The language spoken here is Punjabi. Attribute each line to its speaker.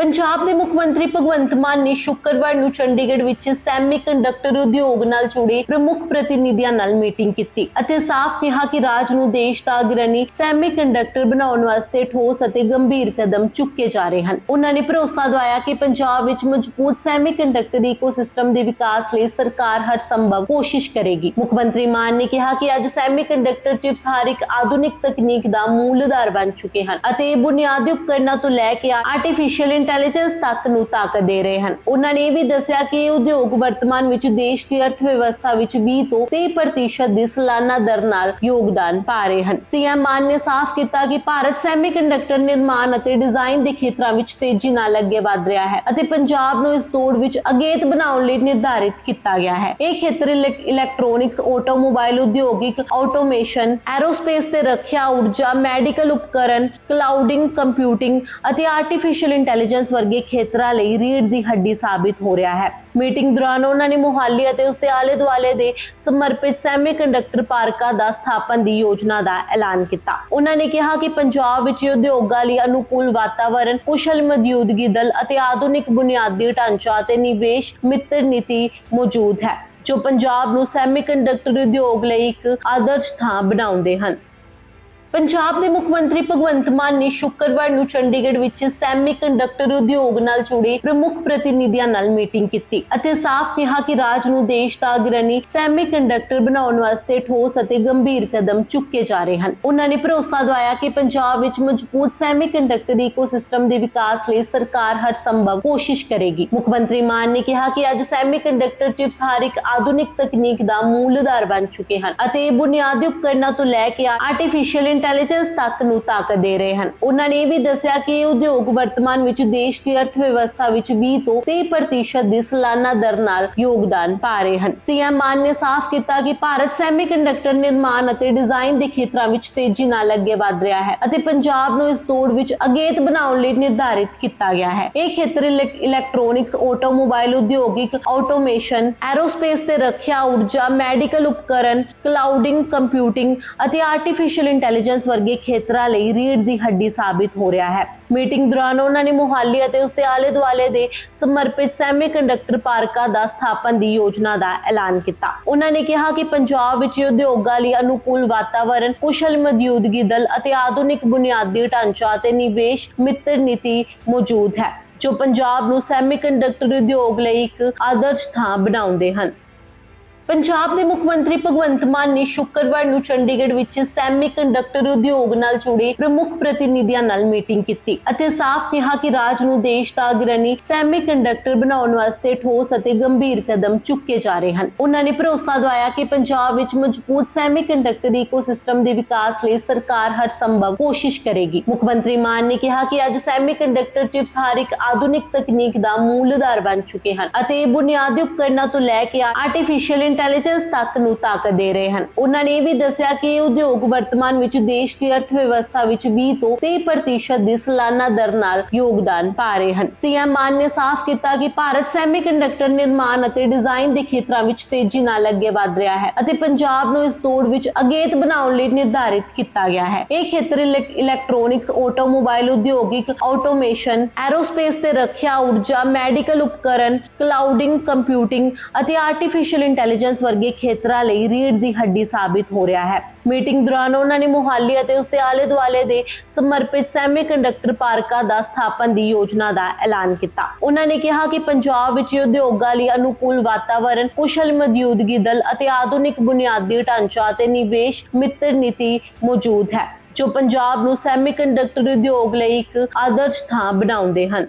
Speaker 1: ਪੰਜਾਬ ਦੇ ਮੁੱਖ ਮੰਤਰੀ ਭਗਵੰਤ ਮਾਨ ਨੇ ਸ਼ੁੱਕਰਵਾਰ ਨੂੰ ਚੰਡੀਗੜ੍ਹ ਵਿੱਚ ਸੈਮੀਕੰਡਕਟਰ ਉਦਯੋਗ ਨਾਲ ਜੁੜੇ ਪ੍ਰਮੁੱਖ ਪ੍ਰਤੀਨਿਧੀਆਂ ਨਾਲ ਮੀਟਿੰਗ ਕੀਤੀ ਅਤੇ ਸਾਫ਼ ਕਿਹਾ ਕਿ ਰਾਜ ਨੂੰ ਦੇਸ਼ ਦਾ ਅਗਰਣੀ ਸੈਮੀਕੰਡਕਟਰ ਬਣਾਉਣ ਵਾਸਤੇ ਠੋਸ ਅਤੇ ਗੰਭੀਰ ਕਦਮ ਚੁੱਕੇ ਜਾ ਰਹੇ ਹਨ। ਉਹਨਾਂ ਨੇ ਭਰੋਸਾ ਦਿਵਾਇਆ ਕਿ ਪੰਜਾਬ ਵਿੱਚ ਮਜ਼ਬੂਤ ਸੈਮੀਕੰਡਕਟਰ ਇਕੋਸਿਸਟਮ ਦੇ ਵਿਕਾਸ ਲਈ ਸਰਕਾਰ ਹਰ ਸੰਭਵ ਕੋਸ਼ਿਸ਼ ਕਰੇਗੀ। ਮੁੱਖ ਮੰਤਰੀ ਮਾਨ ਨੇ ਕਿਹਾ ਕਿ ਅੱਜ ਸੈਮੀਕੰਡਕਟਰ ਚਿਪਸ ਹਰ ਇੱਕ ਆਧੁਨਿਕ ਤਕਨੀਕ ਦਾ ਮੂਲ ਆਧਾਰ ਬਣ ਚੁੱਕੇ ਹਨ ਅਤੇ ਬੁਨਿਆਦੀ ਉਪਕਰਨਾਂ ਤੋਂ ਲੈ ਕੇ ਆਰਟੀਫੀਸ਼ੀਅਲ ਇੰਟੈਲੀਜੈਂਸ ਤੱਕ ਨੂੰ ਤਾਕਤ ਦੇ ਰਹੇ ਹਨ। ਉਹਨਾਂ ਨੇ ਇਹ ਵੀ ਦੱਸਿਆ ਕਿ ਉਦਯੋਗ ਵਰਤਮਾਨ ਵਿੱਚ ਦੇਸ਼ ਦੀ ਅਰਥ ਵਿਵਸਥਾ ਵਿੱਚ 20 ਤੋਂ 30% ਦੀ ਸਾਲਾਨਾ ਦਰ ਨਾਲ ਯੋਗਦਾਨ ਪਾ ਰਹੇ ਹਨ। ਸੀਐਮ ਮਾਨ ਨੇ ਸਾਫ਼ ਕੀਤਾ ਕਿ ਭਾਰਤ ਸੈਮੀਕੰਡਕਟਰ ਨਿਰਮਾਣ ਅਤੇ ਡਿਜ਼ਾਈਨ ਦੇ ਖੇਤਰਾਂ ਵਿੱਚ ਤੇਜ਼ੀ ਨਾਲ ਅੱਗੇ ਵਧ ਰਿਹਾ ਹੈ ਅਤੇ ਪੰਜਾਬ ਨੂੰ ਇਸ ਦੌੜ ਵਿੱਚ ਅਗੇਤ ਬਣਾਉਣ ਲਈ ਨਿਰਧਾਰਿਤ ਕੀਤਾ ਗਿਆ ਹੈ। ਇਹ ਖੇਤਰ ਇਲੈਕ- ਇਲੈਕਟ੍ਰੋਨਿਕਸ ਆਟੋਮੋਬਾਈਲ ਉਦਯੋਗਿਕ ਆਟੋਮੇਸ਼ਨ ਐਰੋਸਪੇਸ ਤੇ ਰੱਖਿਆ ਊਰਜਾ ਮੈਡੀਕਲ ਉਪਕਰਨ ਕਲਾਉਡਿੰਗ ਕੰਪਿਊਟਿੰਗ ਅਤੇ ਆਰਟੀਫੀਸ਼ੀਅਲ ਇੰਟੈਲੀਜੈਂਸ ਵਰਗੇ ਖੇਤਰਾਂ ਲਈ ਰੀੜ੍ਹ ਦੀ ਹੱਡੀ ਸਾਬਿਤ ਹੋ ਰਿਹਾ ਹੈ। ਮੀਟਿੰਗ ਦੌਰਾਨ ਉਹਨਾਂ ਨੇ ਮੁਹਾਲੀ ਅਤੇ ਉਸ ਦੇ ਆਲੇ-ਦੁਆਲੇ ਦੇ ਸਮਰਪਿਤ ਸੈਮੀਕੰਡਕਟਰ ਪਾਰਕਾਂ ਦਾ ਸਥਾਪਨ ਦੀ ਯੋਜਨਾ ਦਾ ਐਲਾਨ ਕੀਤਾ। ਉਹਨਾਂ ਨੇ ਕਿਹਾ ਕਿ ਪੰਜਾਬ ਵਿੱਚ ਉਦਯੋਗਾਂ ਲਈ ਅਨੁਕੂਲ ਵਾਤਾਵਰਣ, ਕੁਸ਼ਲ ਮੌਜੂਦਗੀ ਦਲ ਅਤੇ ਆਧੁਨਿਕ ਬੁਨਿਆਦੀ ਢਾਂਚਾ ਅਤੇ ਨਿਵੇਸ਼ ਮਿੱਤਰ ਨੀਤੀ ਮੌਜੂਦ ਹੈ, ਜੋ ਪੰਜਾਬ ਨੂੰ ਸੈਮੀਕੰਡਕਟਰ ਉਦਯੋਗ ਲਈ ਇੱਕ ਆਦਰਸ਼ ਥਾਂ ਬਣਾਉਂਦੇ ਹਨ। ਪੰਜਾਬ ਦੇ ਮੁੱਖ ਮੰਤਰੀ ਭਗਵੰਤ ਮਾਨ ਨੇ ਸ਼ੁੱਕਰਵਾਰ ਨੂੰ ਚੰਡੀਗੜ੍ਹ ਵਿੱਚ ਸੈਮੀਕੰਡਕਟਰ ਉਦਯੋਗ ਨਾਲ ਜੁੜੇ ਪ੍ਰਮੁੱਖ ਪ੍ਰਤੀਨਿਧੀਆਂ ਨਾਲ ਮੀਟਿੰਗ ਕੀਤੀ ਅਤੇ ਸਾਫ਼ ਕਿਹਾ ਕਿ ਰਾਜ ਨੂੰ ਦੇਸ਼ ਦਾ ਅਗਰਣੀ ਸੈਮੀਕੰਡਕਟਰ ਬਣਾਉਣ ਵਾਸਤੇ ਠੋਸ ਅਤੇ ਗੰਭੀਰ ਕਦਮ ਚੁੱਕੇ ਜਾ ਰਹੇ ਹਨ। ਉਹਨਾਂ ਨੇ ਭਰੋਸਾ ਦਿਵਾਇਆ ਕਿ ਪੰਜਾਬ ਵਿੱਚ ਮਜ਼ਬੂਤ ਸੈਮੀਕੰਡਕਟਰ ਇਕੋਸਿਸਟਮ ਦੇ ਵਿਕਾਸ ਲਈ ਸਰਕਾਰ ਹਰ ਸੰਭਵ ਕੋਸ਼ਿਸ਼ ਕਰੇਗੀ। ਮੁੱਖ ਮੰਤਰੀ ਮਾਨ ਨੇ ਕਿਹਾ ਕਿ ਅੱਜ ਸੈਮੀਕੰਡਕਟਰ ਚਿਪਸ ਹਰ ਇੱਕ ਆਧੁਨਿਕ ਤਕਨੀਕ ਦਾ ਮੂਲ ਆਧਾਰ ਬਣ ਚੁੱਕੇ ਹਨ ਅਤੇ ਬੁਨਿਆਦੀ ਉਪਕਰਨਾਂ ਤੋਂ ਲੈ ਕੇ ਆਰਟੀਫੀਸ਼ੀਅਲ ਇੰਟੈਲੀਜੈਂਸ ਤੱਕ ਨੂੰ ਤਾਕਤ ਦੇ ਰਹੇ ਹਨ। ਉਹਨਾਂ ਨੇ ਇਹ ਵੀ ਦੱਸਿਆ ਕਿ ਉਦਯੋਗ ਵਰਤਮਾਨ ਵਿੱਚ ਦੇਸ਼ ਦੀ ਅਰਥ ਵਿਵਸਥਾ ਵਿੱਚ 20 ਤੋਂ 30% ਦੀ ਸਾਲਾਨਾ ਦਰ ਨਾਲ ਯੋਗਦਾਨ ਪਾ ਰਹੇ ਹਨ। ਸੀਐਮ ਮਾਨ ਨੇ ਸਾਫ਼ ਕੀਤਾ ਕਿ ਭਾਰਤ ਸੈਮੀਕੰਡਕਟਰ ਨਿਰਮਾਣ ਅਤੇ ਡਿਜ਼ਾਈਨ ਦੇ ਖੇਤਰਾਂ ਵਿੱਚ ਤੇਜ਼ੀ ਨਾਲ ਅੱਗੇ ਵਧ ਰਿਹਾ ਹੈ ਅਤੇ ਪੰਜਾਬ ਨੂੰ ਇਸ ਦੌੜ ਵਿੱਚ ਅਗੇਤ ਬਣਾਉਣ ਲਈ ਨਿਰਧਾਰਿਤ ਕੀਤਾ ਗਿਆ ਹੈ। ਇਹ ਖੇਤਰ ਇਲੈਕ- ਇਲੈਕਟ੍ਰੋਨਿਕਸ ਆਟੋਮੋਬਾਈਲ ਉਦਯੋਗਿਕ ਆਟੋਮੇਸ਼ਨ ਐਰੋਸਪੇਸ ਤੇ ਰੱਖਿਆ ਊਰਜਾ ਮੈਡੀਕਲ ਉਪਕਰਨ ਕਲਾਉਡਿੰਗ ਕੰਪਿਊਟਿੰਗ ਅਤੇ ਆਰਟੀਫੀਸ਼ੀਅਲ ਇੰਟੈਲੀਜੈਂਸ ਵਰਗੇ ਖੇਤਰਾਂ ਲਈ ਰੀੜ੍ਹ ਦੀ ਹੱਡੀ ਸਾਬਿਤ ਹੋ ਰਿਹਾ ਹੈ। ਮੀਟਿੰਗ ਦੌਰਾਨ ਉਹਨਾਂ ਨੇ ਮੁਹਾਲੀ ਅਤੇ ਉਸ ਦੇ ਆਲੇ-ਦੁਆਲੇ ਦੇ ਸਮਰਪਿਤ ਸੈਮੀਕੰਡਕਟਰ ਪਾਰਕਾਂ ਦਾ ਸਥਾਪਨ ਦੀ ਯੋਜਨਾ ਦਾ ਐਲਾਨ ਕੀਤਾ। ਉਹਨਾਂ ਨੇ ਕਿਹਾ ਕਿ ਪੰਜਾਬ ਵਿੱਚ ਉਦਯੋਗਾਂ ਲਈ ਅਨੁਕੂਲ ਵਾਤਾਵਰਣ, ਕੁਸ਼ਲ ਮੌਜੂਦਗੀ ਦਲ ਅਤੇ ਆਧੁਨਿਕ ਬੁਨਿਆਦੀ ਢਾਂਚਾ ਅਤੇ ਨਿਵੇਸ਼ ਮਿੱਤਰ ਨੀਤੀ ਮੌਜੂਦ ਹੈ, ਜੋ ਪੰਜਾਬ ਨੂੰ ਸੈਮੀਕੰਡਕਟਰ ਉਦਯੋਗ ਲਈ ਇੱਕ ਆਦਰਸ਼ ਥਾਂ ਬਣਾਉਂਦੇ ਹਨ। ਪੰਜਾਬ ਦੇ ਮੁੱਖ ਮੰਤਰੀ ਭਗਵੰਤ ਮਾਨ ਨੇ ਸ਼ੁੱਕਰਵਾਰ ਨੂੰ ਚੰਡੀਗੜ੍ਹ ਵਿੱਚ ਸੈਮੀਕੰਡਕਟਰ ਉਦਯੋਗ ਨਾਲ ਜੁੜੇ ਪ੍ਰਮੁੱਖ ਪ੍ਰਤੀਨਿਧੀਆਂ ਨਾਲ ਮੀਟਿੰਗ ਕੀਤੀ ਅਤੇ ਸਾਫ਼ ਕਿਹਾ ਕਿ ਰਾਜ ਨੂੰ ਦੇਸ਼ ਦਾ ਅਗਰਣੀ ਸੈਮੀਕੰਡਕਟਰ ਬਣਾਉਣ ਵਾਸਤੇ ਠੋਸ ਅਤੇ ਗੰਭੀਰ ਕਦਮ ਚੁੱਕੇ ਜਾ ਰਹੇ ਹਨ। ਉਹਨਾਂ ਨੇ ਭਰੋਸਾ ਦਿਵਾਇਆ ਕਿ ਪੰਜਾਬ ਵਿੱਚ ਮਜ਼ਬੂਤ ਸੈਮੀਕੰਡਕਟਰ ਇਕੋਸਿਸਟਮ ਦੇ ਵਿਕਾਸ ਲਈ ਸਰਕਾਰ ਹਰ ਸੰਭਵ ਕੋਸ਼ਿਸ਼ ਕਰੇਗੀ। ਮੁੱਖ ਮੰਤਰੀ ਮਾਨ ਨੇ ਕਿਹਾ ਕਿ ਅੱਜ ਸੈਮੀਕੰਡਕਟਰ ਚਿਪਸ ਹਰ ਇੱਕ ਆਧੁਨਿਕ ਤਕਨੀਕ ਦਾ ਮੂਲ ਆਧਾਰ ਬਣ ਚੁੱਕੇ ਹਨ ਅਤੇ ਬੁਨਿਆਦੀ ਉਪਕਰਨਾਂ ਤੋਂ ਲੈ ਕੇ ਆਰਟੀਫੀਸ਼ੀਅਲ ਇੰਟੈਲੀਜੈਂਸ ਤੱਕ ਨੂੰ ਤਾਕਤ ਦੇ ਰਹੇ ਹਨ। ਉਹਨਾਂ ਨੇ ਇਹ ਵੀ ਦੱਸਿਆ ਕਿ ਉਦਯੋਗ ਵਰਤਮਾਨ ਵਿੱਚ ਦੇਸ਼ ਦੀ ਅਰਥ ਵਿਵਸਥਾ ਵਿੱਚ 20 ਤੋਂ 30% ਦੀ ਸਾਲਾਨਾ ਦਰ ਨਾਲ ਯੋਗਦਾਨ ਪਾ ਰਹੇ ਹਨ। ਸੀਐਮ ਮਾਨ ਨੇ ਸਾਫ਼ ਕੀਤਾ ਕਿ ਭਾਰਤ ਸੈਮੀਕੰਡਕਟਰ ਨਿਰਮਾਣ ਅਤੇ ਡਿਜ਼ਾਈਨ ਦੇ ਖੇਤਰਾਂ ਵਿੱਚ ਤੇਜ਼ੀ ਨਾਲ ਅੱਗੇ ਵਧ ਰਿਹਾ ਹੈ ਅਤੇ ਪੰਜਾਬ ਨੂੰ ਇਸ ਦੌੜ ਵਿੱਚ ਅਗੇਤ ਬਣਾਉਣ ਲਈ ਨਿਰਧਾਰਿਤ ਕੀਤਾ ਗਿਆ ਹੈ। ਇਹ ਖੇਤਰ ਇਲੈਕ- ਇਲੈਕਟ੍ਰੋਨਿਕਸ ਆਟੋਮੋਬਾਈਲ ਉਦਯੋਗਿਕ ਆਟੋਮੇਸ਼ਨ ਐਰੋਸਪੇਸ ਤੇ ਰੱਖਿਆ ਊਰਜਾ ਮੈਡੀਕਲ ਉਪਕਰਨ ਕਲਾਉਡਿੰਗ ਕੰਪਿਊਟਿੰਗ ਅਤੇ ਆਰਟੀਫੀਸ਼ੀਅਲ ਇੰਟੈਲੀਜੈਂਸ ਵਰਗੇ ਖੇਤਰਾਂ ਲਈ ਰੀੜ੍ਹ ਦੀ ਹੱਡੀ ਸਾਬਿਤ ਹੋ ਰਿਹਾ ਹੈ। ਮੀਟਿੰਗ ਦੌਰਾਨ ਉਹਨਾਂ ਨੇ ਮੁਹਾਲੀ ਅਤੇ ਉਸ ਦੇ ਆਲੇ-ਦੁਆਲੇ ਦੇ ਸਮਰਪਿਤ ਸੈਮੀਕੰਡਕਟਰ ਪਾਰਕਾਂ ਦਾ ਸਥਾਪਨ ਦੀ ਯੋਜਨਾ ਦਾ ਐਲਾਨ ਕੀਤਾ। ਉਹਨਾਂ ਨੇ ਕਿਹਾ ਕਿ ਪੰਜਾਬ ਵਿੱਚ ਉਦਯੋਗਾਂ ਲਈ ਅਨੁਕੂਲ ਵਾਤਾਵਰਣ, ਕੁਸ਼ਲ ਮੌਜੂਦਗੀ ਦਲ ਅਤੇ ਆਧੁਨਿਕ ਬੁਨਿਆਦੀ ਢਾਂਚਾ ਅਤੇ ਨਿਵੇਸ਼ ਮਿੱਤਰ ਨੀਤੀ ਮੌਜੂਦ ਹੈ, ਜੋ ਪੰਜਾਬ ਨੂੰ ਸੈਮੀਕੰਡਕਟਰ ਉਦਯੋਗ ਲਈ ਇੱਕ ਆਦਰਸ਼ ਥਾਂ ਬਣਾਉਂਦੇ ਹਨ।